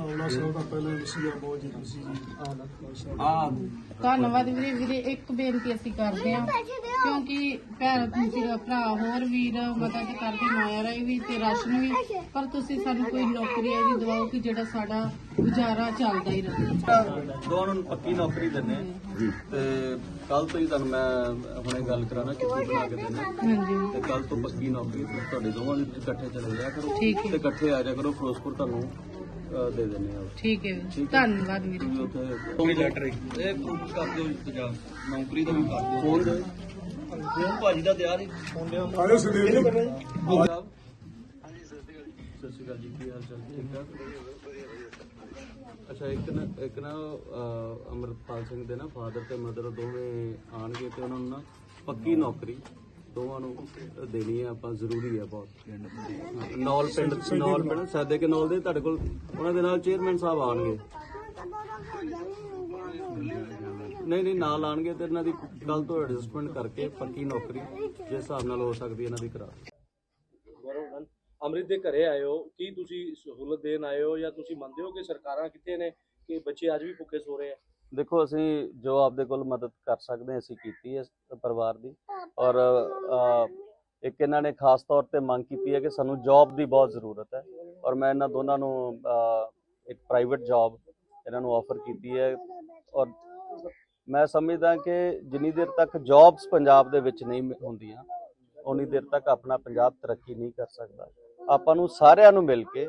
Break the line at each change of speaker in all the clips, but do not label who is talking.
ਸਭ ਤੋਂ ਪਹਿਲਾਂ ਵਸੀਆ ਬਹੁਤ ਜ਼ਰੂਰੀ ਸੀ ਜੀ।
ਆ
ਧੰਨਵਾਦ ਵੀਰੇ ਵੀਰੇ ਇੱਕ ਬੇਨਤੀ ਅਸੀਂ ਕਰਦੇ ਹਾਂ। ਕਿਉਂਕਿ ਭੈਣ ਭਰਾ ਹੋਰ ਵੀਰ ਮਦਦ ਕਰਦੇ ਮਾਇਆ ਰਾਈ ਵੀ ਤੇ ਰਾਸ਼ਨ ਵੀ। ਪਰ ਤੁਸੀਂ ਸਾਨੂੰ ਕੋਈ ਨੌਕਰੀ ਇਹ ਵੀ ਦਿਵਾਓ ਕਿ ਜਿਹੜਾ ਸਾਡਾ ਗੁਜ਼ਾਰਾ ਚੱਲਦਾ ਹੀ ਰਹੇ।
ਦੋਵਾਂ ਨੂੰ ਪੱਕੀ ਨੌਕਰੀ ਦਿੰਨੇ ਆ। ਤੇ ਕੱਲ ਤੋਂ ਹੀ ਤੁਹਾਨੂੰ ਮੈਂ ਹੁਣੇ ਗੱਲ ਕਰਾਣਾ ਕਿੱਥੇ ਬਣਾ ਕੇ ਦੇਣਾ
ਹਾਂਜੀ।
ਤੇ ਕੱਲ ਤੋਂ ਪੱਕੀ ਨੌਕਰੀ ਤੇ ਤੁਹਾਡੇ ਦੋਵਾਂ ਦੀ ਇਕੱਠੇ ਚਲੇ ਜਾਇਆ ਕਰੋ। ਤੇ ਇਕੱਠੇ ਆ ਜਾਇਆ ਕਰੋ ਫਿਰੋਜ਼ਪੁਰ ਤੁਹਾਨੂੰ ਅਹ, ਦੇ ਦਿੰਨੇ ਆ।
ਠੀਕ ਹੈ। ਵੀਰੇ। ਧੰਨਵਾਦ ਵੀਰੇ
ਉੱਥੇ ਕੋਈ ਲੈਟਰ ਇਹ ਪ੍ਰੂਫ ਕਰ ਦਿਓ ਇੰਤਜ਼ਾਮ ਨੌਕਰੀ ਦਾ ਵੀ ਕਰ ਦਿਓ। ਫੋਨ ਦੇ। ਫੋਨ ਭਾਜੀ ਦਾ ਤਿਆਰ ਹੀ।
ਆਲੇ ਸੁਨੀਲ ਜੀ।
ਸਾਹਿਬ ਸਤਿ ਸ਼੍ਰੀ ਅਕਾਲ ਜੀ ਕੀ ਹਾਲ ਚਾਲ? ਠੀਕ ਠਾਕ? ਅੱਛਾ ਇੱਕ ਨਾ ਇੱਕ ਨਾ ਅਹ, ਅੰਮ੍ਰਿਤਪਾਲ ਸਿੰਘ ਦੇ ਨਾ ਫਾਦਰ ਤੇ ਮਦਰ ਦੋਵੇਂ ਆਣਗੇ ਤੇ ਉਹਨਾਂ ਨੂੰ ਨਾ ਪੱਕੀ ਨੌਕਰੀ। ਦੋਵਾਂ ਨੂੰ ਦੇਣੀ ਹੈ ਆਪਾਂ ਜ਼ਰੂਰੀ ਹੈ ਬਹੁਤ। ਨੌਲ ਪਿੰਡ ਨੌਲ ਪਿੰਡ ਸਾਦੇ ਕੇ ਨੌਲ ਦੇ, ਤੁਹਾਡੇ ਕੋਲ ਉਹਨਾਂ ਦੇ ਨਾਲ ਚੇਅਰਮੈਨ ਸਾਹਿਬ ਆਣਗੇ ਨਹੀਂ ਨਹੀਂ, ਨਾਲ ਆਣਗੇ ਤੇ ਇਹਨਾਂ ਦੀ ਕੱਲ ਤੋਂ ਐਡਜਸਟਮੈਂਟ ਕਰਕੇ ਪੱਕੀ ਨੌਕਰੀ ਜਿਸ ਹਿਸਾਬ ਨਾਲ ਹੋ ਸਕਦੀ ਇਹਨਾਂ ਦੀ ਕਰਾ।
ਗੌਰਵ ਅੰਮ੍ਰਿਤ ਦੇ ਘਰੇ ਆਏ ਹੋ ਕੀ ਤੁਸੀਂ ਸਹੂਲਤ ਦੇਣ ਆਏ ਹੋ ਜਾਂ ਤੁਸੀਂ ਮੰਨਦੇ ਹੋ ਕਿ ਸਰਕਾਰਾਂ ਕਿੱਥੇ ਨੇ ਕਿ ਬੱਚੇ ਅੱਜ ਵੀ ਭੁੱਖੇ ਸੋ ਰਹੇ ਆ?
ਦੇਖੋ, ਅਸੀਂ ਜੋ ਆਪਦੇ ਕੋਲ ਮਦਦ ਕਰ ਸਕਦੇ ਅਸੀਂ ਕੀਤੀ ਹੈ ਪਰਿਵਾਰ ਦੀ। ਔਰ ਇੱਕ ਇਹਨਾਂ ਨੇ ਖਾਸ ਤੌਰ ਤੇ ਮੰਗ ਕੀਤੀ ਹੈ ਕਿ ਸਾਨੂੰ ਜੌਬ ਦੀ ਬਹੁਤ ਜ਼ਰੂਰਤ ਹੈ। ਔਰ ਮੈਂ ਇਹਨਾਂ ਦੋਨਾਂ ਨੂੰ ਇੱਕ ਪ੍ਰਾਈਵੇਟ ਜੌਬ ਇਹਨਾਂ ਨੂੰ ਆਫਰ ਕੀਤੀ ਹੈ। ਔਰ ਮੈਂ ਸਮਝਦਾ ਕਿ ਜਿੰਨੀ ਦੇਰ ਤੱਕ ਜੌਬਸ ਪੰਜਾਬ ਦੇ ਵਿੱਚ ਨਹੀਂ ਹੁੰਦੀਆਂ ਉਨੀ ਦੇਰ ਤੱਕ ਆਪਣਾ ਪੰਜਾਬ ਤਰੱਕੀ ਨਹੀਂ ਕਰ ਸਕਦਾ। ਆਪਾਂ ਨੂੰ ਸਾਰਿਆਂ ਨੂੰ ਮਿਲ ਕੇ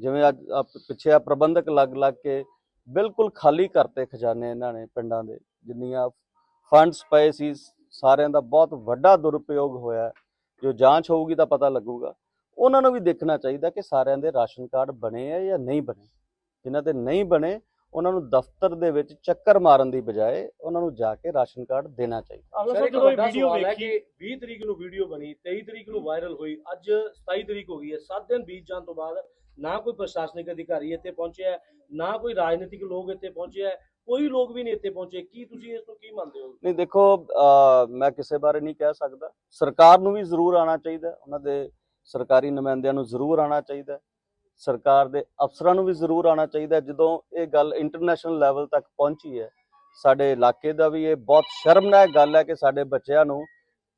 ਜਿਵੇਂ ਅੱਜ ਪਿੱਛੇ ਆ ਪ੍ਰਬੰਧਕ ਲੱਗ ਲੱਗ ਕੇ ਬਿਲਕੁਲ ਖਾਲੀ ਕਰਤੇ ਖਜ਼ਾਨੇ ਇਹਨਾਂ ਨੇ ਪਿੰਡਾਂ ਦੇ ਜਿੰਨੀਆਂ ਫੰਡਸ ਪਏ ਸੀ ਸਾਰਿਆਂ ਦਾ ਬਹੁਤ ਵੱਡਾ ਦੁਰਉਪਯੋਗ ਹੋਇਆ। ਜੋ ਜਾਂਚ ਹੋਊਗੀ ਤਾਂ ਪਤਾ ਲੱਗੂਗਾ। ਉਹਨਾਂ ਨੂੰ ਵੀ ਦੇਖਣਾ ਚਾਹੀਦਾ ਕਿ ਸਾਰਿਆਂ ਦੇ ਰਾਸ਼ਨ ਕਾਰਡ ਬਣੇ ਆ ਜਾਂ ਨਹੀਂ ਬਣੇ। ਜਿਨ੍ਹਾਂ ਦੇ ਨਹੀਂ ਬਣੇ ਉਹਨਾਂ ਨੂੰ ਦਫ਼ਤਰ ਦੇ ਵਿੱਚ ਚੱਕਰ ਮਾਰਨ ਦੀ ਬਜਾਏ ਉਹਨਾਂ ਨੂੰ ਜਾ ਕੇ ਰਾਸ਼ਨ ਕਾਰਡ ਦੇਣਾ ਚਾਹੀਦਾ।
20 ਤਰੀਕ ਨੂੰ ਵੀਡੀਓ ਬਣੀ 23 ਤਰੀਕ ਨੂੰ ਵਾਇਰਲ ਹੋਈ ਅੱਜ 27 ਤਰੀਕ ਹੋ ਗਈ ਹੈ 7 ਦਿਨ ਬੀਤ ਜਾਣ ਤੋਂ ਬਾਅਦ ਨਾ ਕੋਈ ਪ੍ਰਸ਼ਾਸਨਿਕ ਅਧਿਕਾਰੀ ਇੱਥੇ ਪਹੁੰਚਿਆ ਨਾ ਕੋਈ ਰਾਜਨੀਤਿਕ ਲੋਕ ਇੱਥੇ ਪਹੁੰਚਿਆ ਕੋਈ ਲੋਕ ਵੀ ਨਹੀਂ ਇੱਥੇ ਪਹੁੰਚੇ। ਕੀ ਤੁਸੀਂ ਇਸ ਨੂੰ ਕੀ ਮੰਨਦੇ ਹੋ?
ਨਹੀਂ, ਦੇਖੋ ਮੈਂ ਕਿਸੇ ਬਾਰੇ ਨਹੀਂ ਕਹਿ ਸਕਦਾ। ਸਰਕਾਰ ਨੂੰ ਵੀ ਜ਼ਰੂਰ ਆਉਣਾ ਚਾਹੀਦਾ ਉਹਨਾਂ ਦੇ ਸਰਕਾਰੀ ਨੁਮਾਇੰਦਿਆਂ ਨੂੰ ਜ਼ਰੂਰ ਆਉਣਾ ਚਾਹੀਦਾ ਸਰਕਾਰ ਦੇ ਅਫਸਰਾਂ ਨੂੰ ਵੀ ਜ਼ਰੂਰ ਆਉਣਾ ਚਾਹੀਦਾ ਜਦੋਂ ਇਹ ਗੱਲ ਇੰਟਰਨੈਸ਼ਨਲ ਲੈਵਲ ਤੱਕ ਪਹੁੰਚੀ ਹੈ, ਸਾਡੇ ਇਲਾਕੇ ਦਾ ਵੀ ਇਹ ਬਹੁਤ ਸ਼ਰਮਨਾਕ ਗੱਲ ਹੈ ਕਿ ਸਾਡੇ ਬੱਚਿਆਂ ਨੂੰ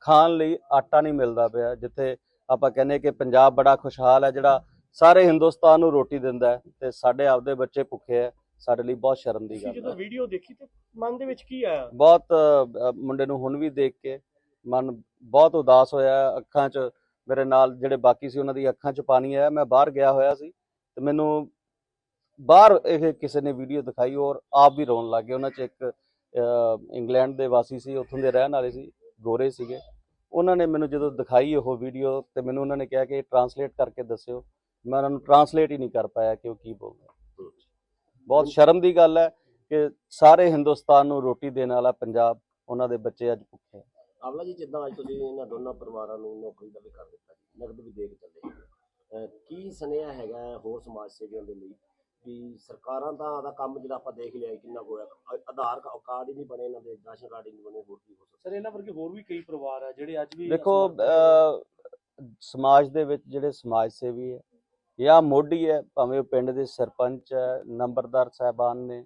ਖਾਣ ਲਈ ਆਟਾ ਨਹੀਂ ਮਿਲਦਾ ਪਿਆ, ਜਿੱਥੇ ਆਪਾਂ ਕਹਿੰਦੇ ਕਿ ਪੰਜਾਬ ਬੜਾ ਖੁਸ਼ਹਾਲ ਹੈ, ਜਿਹੜਾ ਸਾਰੇ ਹਿੰਦੁਸਤਾਨ ਨੂੰ ਰੋਟੀ ਦਿੰਦਾ ਹੈ ਤੇ ਸਾਡੇ ਆਪਦੇ ਬੱਚੇ ਭੁੱਖੇ ਹੈ ਸਾਡੇ ਲਈ ਬਹੁਤ ਸ਼ਰਮ ਦੀ ਗੱਲ
ਜਦੋਂ
ਹੈ।
ਵੀਡੀਓ ਦੇਖੀ ਤੇ ਮਨ ਦੇ ਵਿੱਚ ਕੀ ਆਇਆ?
ਬਹੁਤ ਅ, ਮੁੰਡੇ ਨੂੰ ਹੁਣ ਵੀ ਦੇਖ ਕੇ ਮਨ ਬਹੁਤ ਉਦਾਸ ਹੋਇਆ। ਅੱਖਾਂ 'ਚ ਮੇਰੇ ਨਾਲ ਜਿਹੜੇ ਬਾਕੀ ਸੀ ਉਹਨਾਂ ਦੀ ਅੱਖਾਂ 'ਚ ਪਾਣੀ ਆਇਆ ਮੈਂ ਬਾਹਰ ਗਿਆ ਹੋਇਆ ਸੀ ਤੇ ਮੈਨੂੰ ਬਾਹਰ ਇਹ ਕਿਸੇ ਨੇ ਵੀਡੀਓ ਦਿਖਾਈ ਔਰ ਆਪ ਵੀ ਰੋਣ ਲੱਗ ਗਏ। ਉਹਨਾਂ 'ਚ ਇੱਕ ਅ, ਇੰਗਲੈਂਡ ਦੇ ਵਾਸੀ ਸੀ ਉੱਥੋਂ ਦੇ ਰਹਿਣ ਵਾਲੇ ਸੀ ਗੋਰੇ ਸੀਗੇ। ਉਹਨਾਂ ਨੇ ਮੈਨੂੰ ਜਦੋਂ ਦਿਖਾਈ ਉਹ ਵੀਡੀਓ ਤੇ ਮੈਨੂੰ ਉਹਨਾਂ ਨੇ ਕਿਹਾ ਕਿ ਟਰਾਂਸਲੇਟ ਕਰਕੇ ਦੱਸਿਓ। ਮੈਂ ਉਹਨਾਂ ਨੂੰ ਟਰਾਂਸਲੇਟ ਹੀ ਨਹੀਂ ਕਰ ਪਾਇਆ ਕਿ ਉਹ ਕੀ ਬੋਲਦਾ ਬਹੁਤ ਸ਼ਰਮ ਦੀ ਗੱਲ ਹੈ ਕਿ ਸਾਰੇ ਹਿੰਦੁਸਤਾਨ ਨੂੰ ਰੋਟੀ ਦੇਣ ਵਾਲਾ ਪੰਜਾਬ ਉਹਨਾਂ ਦੇ ਬੱਚੇ ਅੱਜ ਭੁੱਖੇ ਹੈ।
ਆਵਲਾ ਜੀ ਜਿੱਦਾਂ ਅੱਜ ਤੁਸੀਂ ਇਹਨਾਂ ਦੋਨਾਂ ਪਰਿਵਾਰਾਂ ਨੂੰ ਨੌਕਰੀ ਦਾ ਵੀ ਕਰ ਦਿੱਤਾ ਜੀ ਨਗਦ ਵੀ ਦੇ ਕੇ ਚੱਲੇ ਕੀ ਸੁਨੇਹਾ ਹੈਗਾ ਹੋਰ ਸਮਾਜ ਸੇਵੀਆਂ ਦੇ ਲਈ ਵੀ ਸਰਕਾਰਾਂ ਦਾ ਦਾ ਕੰਮ ਜਿਹੜਾ ਆਪਾਂ ਦੇਖ ਲਿਆ ਕਿੰਨਾ ਹੋਇਆ ਆਧਾਰ ਕਾਰਡ ਹੀ ਨਹੀਂ ਬਣੇ ਇਹਨਾਂ ਦੇ ਰਾਸ਼ਨ ਕਾਰਡ ਹੀ ਨਹੀਂ ਬਣੇ ਹੋਰ ਕੀ ਹੋ ਸਕਦਾ।
ਸਰ ਇਹਨਾਂ ਵਰਗੇ ਹੋਰ ਵੀ ਕਈ ਪਰਿਵਾਰ ਆ ਜਿਹੜੇ ਅੱਜ ਵੀ
ਦੇਖੋ ਸਮਾਜ ਦੇ ਵਿੱਚ ਜਿਹੜੇ ਸਮਾਜ ਸੇਵੀ ਹੈ ਜਾਂ ਮੋਢੀ ਹੈ ਭਾਵੇਂ ਉਹ ਪਿੰਡ ਦੇ ਸਰਪੰਚ ਹੈ ਨੰਬਰਦਾਰ ਸਾਹਿਬਾਨ ਨੇ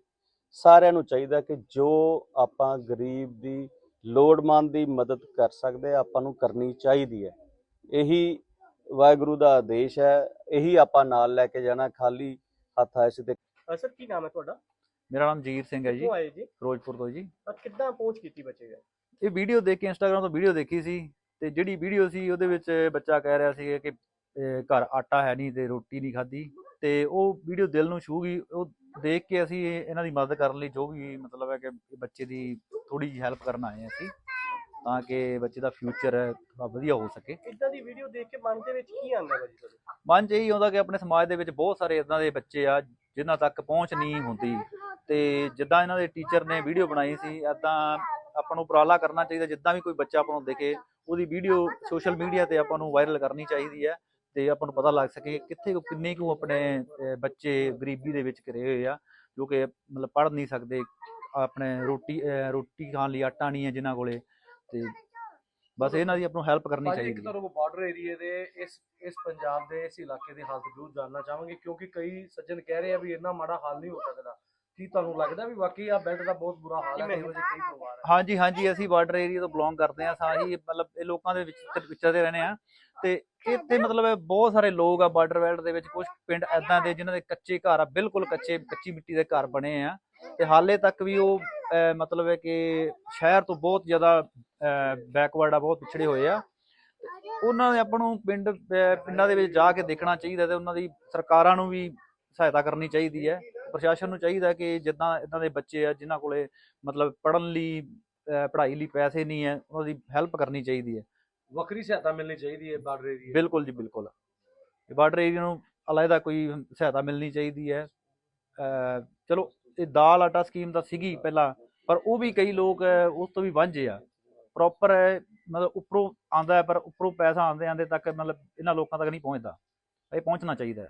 ਸਾਰਿਆਂ ਨੂੰ ਚਾਹੀਦਾ ਕਿ ਜੋ ਆਪਾਂ ਗਰੀਬ ਦੀ ਲੋੜਵੰਦ ਦੀ ਮਦਦ ਕਰ ਸਕਦੇ ਆਪਾਂ ਨੂੰ ਕਰਨੀ ਚਾਹੀਦੀ ਹੈ। ਇਹੀ ਵਾਹਿਗੁਰੂ ਦਾ ਆਦੇਸ਼ ਹੈ ਇਹੀ ਆਪਾਂ ਨਾਲ ਲੈ ਕੇ ਜਾਣਾ ਖਾਲੀ ਹੱਥ ਆਏ ਸੀ ਤੇ
ਅ, ਸਰ ਕੀ ਨਾਮ ਹੈ ਤੁਹਾਡਾ?
ਮੇਰਾ ਨਾਮ ਜੀਰ ਸਿੰਘ ਹੈ ਜੀ।
ਆਏ ਜੀ?
ਫਿਰੋਜ਼ਪੁਰ ਤੋਂ ਜੀ।
ਕਿੱਦਾਂ ਪਹੁੰਚ ਕੀਤੀ ਬੱਚੇ ਦਾ?
ਇਹ ਵੀਡੀਓ ਦੇਖ ਕੇ ਇੰਸਟਾਗ੍ਰam ਤੋਂ ਵੀਡੀਓ ਦੇਖੀ ਸੀ ਤੇ ਜਿਹੜੀ ਵੀਡੀਓ ਸੀ ਉਹਦੇ ਵਿੱਚ ਬੱਚਾ ਕਹਿ ਰਿਹਾ ਸੀ ਕਿ ਘਰ ਆਟਾ ਹੈ ਨਹੀਂ ਤੇ ਰੋਟੀ ਨਹੀਂ ਖਾਧੀ ਤੇ ਉਹ ਵੀਡੀਓ ਦਿਲ ਨੂੰ ਛੂ ਗਈ। ਉਹ ਦੇਖ ਕੇ ਅਸੀਂ ਇਹ- ਇਹਨਾਂ ਦੀ ਮਦਦ ਕਰਨ ਲਈ ਜੋ ਵੀ ਮਤਲਬ ਹੈ ਕਿ ਬੱਚੇ ਦੀ ਥੋੜੀ ਜਿਹੀ ਹੈਲਪ ਕਰਨ ਆਏ ਅਸੀਂ ਤਾਂ ਕਿ ਬੱਚੇ ਦਾ ਫਿਊਚਰ ਥੋੜਾ ਵਧੀਆ ਹੋ ਸਕੇ।
ਇਦਾਂ ਦੀ ਵੀਡੀਓ ਦੇਖ ਕੇ ਮਨ ਦੇ ਵਿੱਚ ਕੀ ਆਉਂਦਾ ਹੈ ਜੀ ਤੁਹਾਡੇ?
ਮਨ 'ਚ ਇਹੀ ਆਉਂਦਾ ਕਿ ਆਪਣੇ ਸਮਾਜ ਦੇ ਵਿੱਚ ਬਹੁਤ ਸਾਰੇ ਇਦਾਂ ਦੇ ਬੱਚੇ ਆ ਜਿਨ੍ਹਾਂ ਤੱਕ ਪਹੁੰਚ ਨਹੀਂ ਹੁੰਦੀ ਤੇ ਜਿੱਦਾਂ ਇਹਨਾਂ ਦੇ ਟੀਚਰ ਨੇ ਵੀਡੀਓ ਬਣਾਈ ਸੀ ਏਦਾਂ ਆਪਾਂ ਨੂੰ ਉਪਰਾਲਾ ਕਰਨਾ ਚਾਹੀਦਾ। ਜਿੱਦਾਂ ਵੀ ਕੋਈ ਬੱਚਾ ਆਪਾਂ ਨੂੰ ਦਿਖੇ ਉਹਦੀ ਵੀਡੀਓ ਸੋਸ਼ਲ ਮੀਡੀਆ ਤੇ ਆਪਾਂ ਨੂੰ ਵਾਇਰਲ ਕਰਨੀ ਚਾਹੀਦੀ ਹੈ। ਤੇ ਆਪਾਂ ਨੂੰ ਪਤਾ ਲੱਗ ਸਕੇ ਕਿੱਥੇ ਕੁ- ਕਿੰਨੇ ਕੁ ਆਪਣੇ ਅਹ, ਬੱਚੇ ਗਰੀਬੀ ਦੇ ਵਿੱਚ ਘਿਰੇ ਹੋਏ ਆ ਜੋ ਕਿ ਮਤਲਬ ਪੜ੍ਹ ਨਹੀਂ ਸਕਦੇ ਆਪਣੇ ਰੋਟੀ ਅਹ, ਰੋਟੀ ਖਾਣ ਲਈ ਆਟਾ ਨਹੀਂ ਹੈ ਜਿਨ੍ਹਾਂ ਕੋਲੇ ਤੇ ਬਸ ਇਹਨਾਂ ਦੀ ਆਪਾਂ ਨੂੰ ਹੈਲਪ ਕਰਨੀ
ਭਾਜੀ ਇੱਕ
ਚਾਹੀਦੀ ਹੈ।
ਤੁਹਾਨੂੰ ਬਾਰਡਰ ਏਰੀਏ ਦੇ ਇਸ ਇਸ ਪੰਜਾਬ ਦੇ ਇਸ ਇਲਾਕੇ ਦੀ ਹਾਲਤ ਜ਼ਰੂਰ ਜਾਨਣਾ ਚਾਹਾਂਗੇ ਕਿਉਂਕਿ ਕਈ ਸੱਜਣ ਕਹਿ ਰਹੇ ਆ ਵੀ ਇੰਨਾ ਮਾੜਾ ਹਾਲ ਨਹੀਂ ਹੋ ਸਕਦਾ। ਕੀ ਤੁਹਾਨੂੰ ਲੱਗਦਾ ਵੀ ਵਾਕਈ ਆ ਬੈਲਟ ਦਾ ਬਹੁਤ ਬੁਰਾ ਹਾਲ ਹੈ ਇਹੋ ਜਿਹੇ ਕਈ ਪਰਿਵਾਰ ਹੈ?
ਹਾਂਜੀ ਹਾਂਜੀ ਅਸੀਂ ਬਾਰਡਰ ਏਰੀਆ ਤੋਂ ਬਿਲੋਂਗ ਕਰਦੇ ਹਾਂ ਸਾਰੀ ਮਤਲਬ ਇਹ ਲੋਕਾਂ ਦੇ ਵਿੱਚ ਵਿਚਰਦੇ ਰਹਿੰਦੇ ਆ ਤੇ ਇੱਥੇ ਮਤਲਬ ਬਹੁਤ ਸਾਰੇ ਲੋਕ ਆ ਬਾਰਡਰ ਬੈਲਟ ਦੇ ਵਿੱਚ ਕੁਝ ਪਿੰਡ ਐਦਾਂ ਦੇ ਜਿਨ੍ਹਾਂ ਦੇ ਕੱਚੇ ਘਰ ਆ ਬਿਲਕੁਲ ਕੱਚੇ ਕੱਚੀ ਮਿੱਟੀ ਦੇ ਘਰ ਬਣੇ ਆ। ਤੇ ਹਾਲੇ ਤੱਕ ਵੀ ਉਹ ਮਤਲਬ ਹੈ ਕਿ ਸ਼ਹਿਰ ਤੋਂ ਬਹੁਤ ਜ਼ਿਆਦਾ ਬੈਕਵਰਡ ਆ ਬਹੁਤ ਪਿਛੜੇ ਹੋਏ ਆ। ਉਹਨਾਂ ਦੇ ਆਪਾਂ ਨੂੰ ਪਿੰਡ ਪਿੰਡਾਂ ਦੇ ਵਿੱਚ ਜਾ ਕੇ ਦੇਖਣਾ ਚਾਹੀਦਾ ਤੇ ਉਹਨਾਂ ਦੀ ਸਰਕਾਰਾਂ ਨੂੰ ਵੀ ਸਹਾਇਤਾ ਕਰਨੀ ਚਾਹੀਦੀ ਹੈ। ਪ੍ਰਸ਼ਾਸਨ ਨੂੰ ਚਾਹੀਦਾ ਕਿ ਜਿੱਦਾਂ ਇਦਾਂ ਦੇ ਬੱਚੇ ਆ ਜਿਨ੍ਹਾਂ ਕੋਲੇ ਮਤਲਬ ਪੜਨ ਲਈ ਪੜ੍ਹਾਈ ਲਈ ਪੈਸੇ ਨਹੀਂ ਹੈ ਉਹਨਾਂ ਦੀ ਹੈਲਪ ਕਰਨੀ ਚਾਹੀਦੀ ਹੈ।
ਵੱਖਰੀ ਸਹਾਇਤਾ ਮਿਲਣੀ ਚਾਹੀਦੀ ਹੈ ਬਾਰਡਰ ਏਰੀਆ
ਬਿਲਕੁਲ ਜੀ, ਬਿਲਕੁਲ। ਬਾਰਡਰ ਏਰੀਆ ਨੂੰ ਅਲੱਗਾ ਕੋਈ ਸਹਾਇਤਾ ਮਿਲਣੀ ਚਾਹੀਦੀ ਹੈ। ਚਲੋ, ਇਹ ਦਾਲ ਆਟਾ ਸਕੀਮ ਤਾਂ ਸੀਗੀ ਪਹਿਲਾਂ, ਪਰ ਉਹ ਵੀ ਕਈ ਲੋਕ ਉਸ ਤੋਂ ਵੀ ਵਾਂਝੇ ਆ। ਪ੍ਰੋਪਰ, ਮਤਲਬ ਉੱਪਰੋਂ ਆਂਦਾ ਪਰ ਉੱਪਰੋਂ ਪੈਸਾ ਆਂਦੇ ਆਂਦੇ ਤੱਕ ਮਤਲਬ ਇਹਨਾਂ ਲੋਕਾਂ ਤੱਕ ਨਹੀਂ ਪਹੁੰਚਦਾ। ਇਹ ਪਹੁੰਚਣਾ ਚਾਹੀਦਾ ਹੈ।